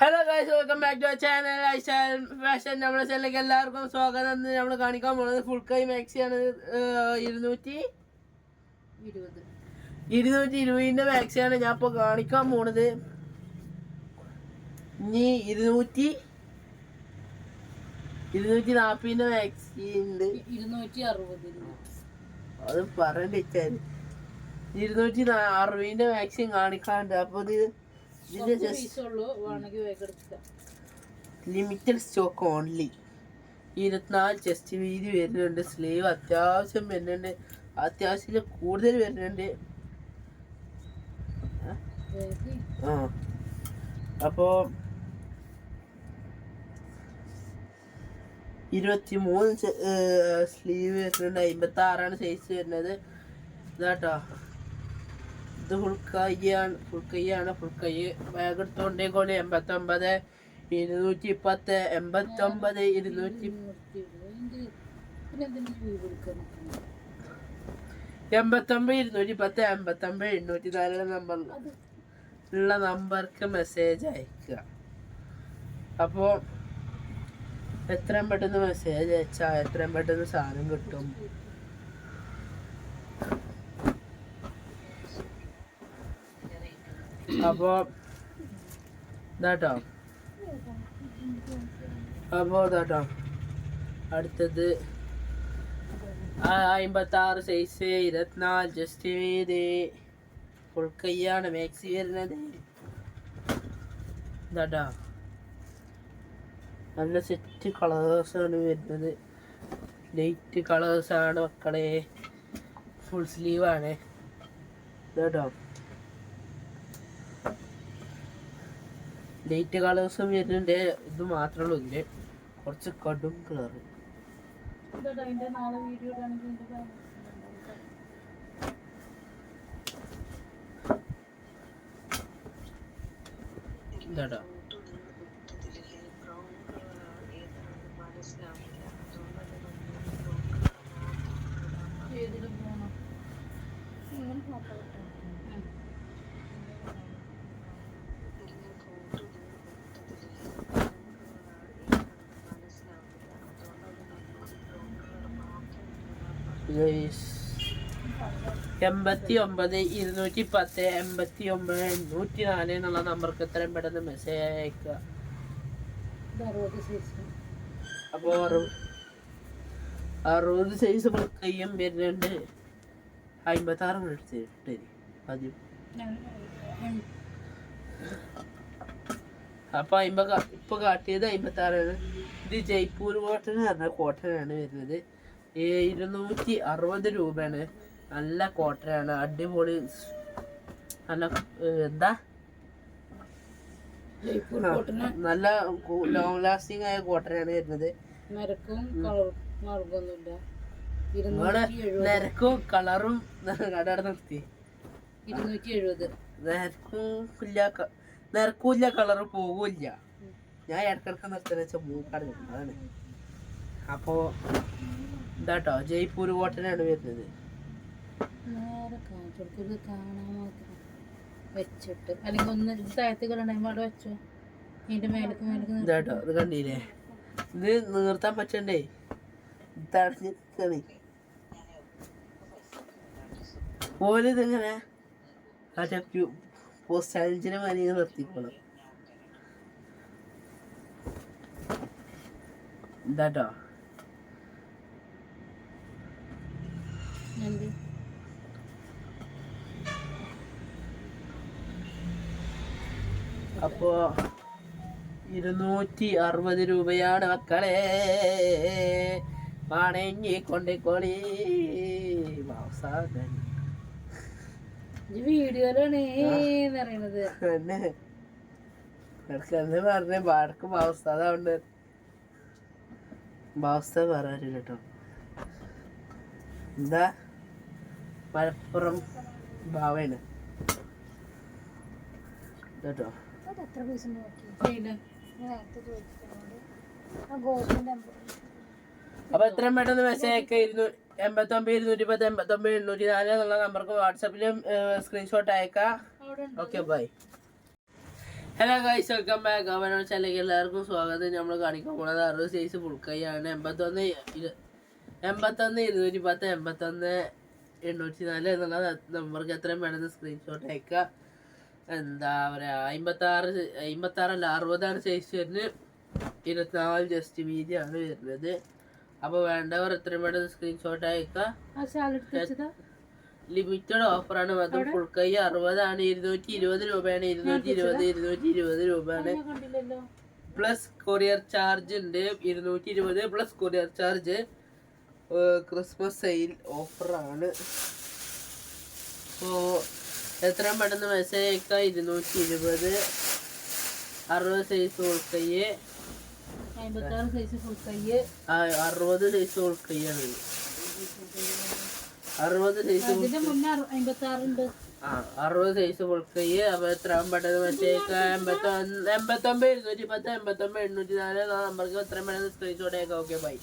Hello guys welcome back to channel I fashion നമ്മുടെ ചാനലിലേക്ക് എല്ലാവർക്കും സ്വാഗതം. എന്ന് നമ്മൾ കാണിക്കാൻ പോകുന്നത് ഫുൾ കൈ മാക്സി ആണ്. ഇരുന്നൂറ്റി ഇരുപത്. ഇരുന്നൂറ്റി ഇരുപതിന്റെ മാക്സിയാണ് ഞാൻ ഇപ്പോൾ കാണിക്കാൻ പോണത്. ഇനി ഇരുന്നൂറ്റി ഇരുന്നൂറ്റി നാൽപ്പതിന്റെ മാക്സി ഉണ്ട്. ഇരുന്നൂറ്റി അറുപത് അത് പറയണ്ടിച്ചാൽ ഇരുന്നൂറ്റി അറുപതിന്റെ മാക്സിയും കാണിക്കാണ്ട് അപ്പോൾ ഇത് ജസ്റ്റ് ലിമിറ്റഡ് സ്റ്റോക്ക് ഓൺലി ഇരുപത്തിനാല് ചെസ്റ്റ് വീതി വരുന്നുണ്ട് സ്ലീവ് അത്യാവശ്യം വരുന്നുണ്ട് അത്യാവശ്യത്തിൽ കൂടുതൽ വരുന്നുണ്ട്. അപ്പോ ആ അപ്പോൾ ഇരുപത്തി മൂന്ന് സ്ലീവ് വരുന്നുണ്ട് അമ്പത്തി ആറാണ് സൈസ് വരുന്നത്. ഇതാട്ടോ. ഇത് ഫുൾ കൈയാണ് ഫുൾ കൈയാണ് ഫുൾ കൈ. ബാഗ് എൺപത്തൊമ്പത് ഇരുന്നൂറ്റി പത്ത് എൺപത്തൊമ്പത് ഇരുന്നൂറ്റി എൺപത്തൊമ്പത് ഇരുന്നൂറ്റി പത്ത് എൺപത്തൊമ്പത് എണ്ണൂറ്റി നാല് നമ്പർ ഉള്ള നമ്പർക്ക് മെസ്സേജ് അയക്കുക. അപ്പോൾ എത്രയും പെട്ടെന്ന് മെസ്സേജ് അയച്ചാൽ എത്രയും പെട്ടെന്ന് സാധനം കിട്ടും. അപ്പോൾ ഇതാട്ടോ. അപ്പോൾ ഇതാട്ടോ. അടുത്തത് അമ്പത്തി ആറ് സൈസ് ഇരുപത്തിനാല് ജസ്റ്റ് ഇത് ഫുൾ കൈയാണ് മാക്സി വരുന്നത്. ഇതാട്ടോ. നല്ല സെറ്റ് കളേഴ്സാണ് വരുന്നത്. ലൈറ്റ് കളേഴ്സാണ് മക്കളെ. ഫുൾ സ്ലീവാണ് ഇതാട്ടോ. ലൈറ്റ് കളേഴ്സ് വരുന്നുണ്ട്. ഇത് മാത്രമേ ഉള്ളൂ. ഇതിൽ കുറച്ച് കടും കളർ എന്താടാ ഏതിലും പോകണം എൺപത്തി ഒമ്പത് ഇരുന്നൂറ്റി പത്ത് എൺപത്തി ഒമ്പത് നൂറ്റി നാല് എന്നുള്ള നമ്പർക്ക് എത്രയും പെട്ടെന്ന് മെസ്സേജ് അയക്കുക അപ്പോൾ അറുപത് സൈസ് കയ്യും വരുന്നുണ്ട്. അമ്പത്തി ആറ് മിനിറ്റ് ഇട്ടേ ആദ്യം അപ്പൊ അമ്പ ഇപ്പൊ കാട്ടിയത് അമ്പത്തി ആറാണ് ഇത് ജയ്പൂർ കോട്ടനാണ് കോട്ടനാണ് വരുന്നത്. ഇരുന്നൂറ്റി അറുപത് രൂപയാണ്. നല്ല കോട്ടനാണ് അടിപൊളി. നല്ല എന്താ? നല്ല ലോങ് ലാസ്റ്റിംഗ് ആയ കോട്ടനാണ് വരുന്നത്. നിരക്കും കളറും കടയുടെ നിർത്തി. ഇരുന്നൂറ്റി എഴുപത്. നിരക്കും ഇല്ല ക- നിരക്കും ഇല്ല കളറ് പോകൂല്ല ഞാൻ ഇടക്കിടക്ക് നിർത്തുന്ന വെച്ചാൽ മൂക്കാട് അതാണ്. അപ്പോ ഇതാട്ടോ ജയ്പൂർ കോട്ടനാണ് വരുന്നത്. വെച്ചിട്ട്. അല്ലെങ്കിൽ ഒന്ന് താഴത്തേക്ക് അവിടെ വെച്ചോ. ഇതിന്റെ മേലേക്ക് മേലേക്ക് ഇതാട്ടോ ഇത് കണ്ടില്ലേ? ഇത് നിർത്താൻ പറ്റണ്ടേ? തടഞ്ഞ് നിൽക്കണേ ആ മറ്റേ പോസ്റ്റ് മനി നിർത്തിക്കണം ഇതാട്ടോ. അപ്പോ ഇരുന്നൂറ്റി അറുപത് രൂപയാണ് മക്കളെ. പണങ്ങി കൊണ്ടിക്കോളി വീഡിയോയിലാണ് പറയുന്നത്. പറഞ്ഞ പാടക്ക് പറയാനില്ല കേട്ടോ എന്താ? മലപ്പുറം ഭാവയാണ് കേട്ടോ എത്ര പൈസ നോക്കി. അപ്പൊ എത്രയും പെട്ടെന്ന് മെസ്സേജ് ഒക്കെ ഇരുന്നു എൺപത്തൊമ്പത് ഇരുന്നൂറ്റി പത്ത് എൺപത്തൊമ്പത് എണ്ണൂറ്റി നാല് എന്നുള്ള നമ്പർക്ക് വാട്സപ്പിലും സ്ക്രീൻഷോട്ട് അയക്കാം. Okay bye hello guys welcome back അവനോട് ചല്ലെങ്കിൽ എല്ലാവർക്കും സ്വാഗതം. നമ്മൾ കാണിക്കാൻ പോണത് അറുപത് സൈസ് ഫുൾ ആണ്. എൺപത്തൊന്ന് എൺപത്തൊന്ന് ഇരുന്നൂറ്റി പത്ത് എൺപത്തൊന്ന് എണ്ണൂറ്റി നാല് എന്നുള്ള നമ്പർക്ക് എത്രയും വേണമെന്ന് സ്ക്രീൻഷോട്ട് അയക്കുക എന്താ പറയുക അമ്പത്താറ് അമ്പത്താറല്ല അറുപതാണ് സൈസ് വരുന്നത് ഇരുപത്തിനാല് ജസ്റ്റ് വീതിയാണ് വരുന്നത്. അപ്പോൾ വേണ്ടവർ എത്രയും പെട്ടെന്ന് സ്ക്രീൻഷോട്ട് അയക്കുക ലിമിറ്റഡ് ഓഫറാണ് അതും ഫുൾ കൈ അറുപതാണ്. ഇരുന്നൂറ്റി ഇരുപത് രൂപയാണ് ഇരുന്നൂറ്റി ഇരുപത് ഇരുന്നൂറ്റി ഇരുപത് രൂപയാണ് പ്ലസ് കൊറിയർ ചാർജ് ഉണ്ട്. ഇരുന്നൂറ്റി ഇരുപത് plus courier charge Christmas sale ഓഫറാണ് അപ്പോൾ എത്രയും പെട്ടെന്ന് മെസ്സേജ് അയക്കുക ഇരുന്നൂറ്റി ഇരുപത് അറുപത് സൈസ് കയ്യ് അറുപത് സൈസ് ഉൾക്കയ്യാണ് അറുപത് സൈസ് ആ അറുപത് സൈസ് ഫുൾക്കയ്യ് അപ്പൊ എത്രയും പെട്ടെന്ന് മെസ്സേജ് അയക്കുക എൺപത്തൊമ്പത് ഇരുന്നൂറ്റി പത്ത് എൺപത്തൊമ്പത് എണ്ണൂറ്റി നാല് നമ്പർക്ക് എത്രയും പെട്ടെന്ന് സ്ക്രീൻഷോട്ട് അയക്കാം. Okay by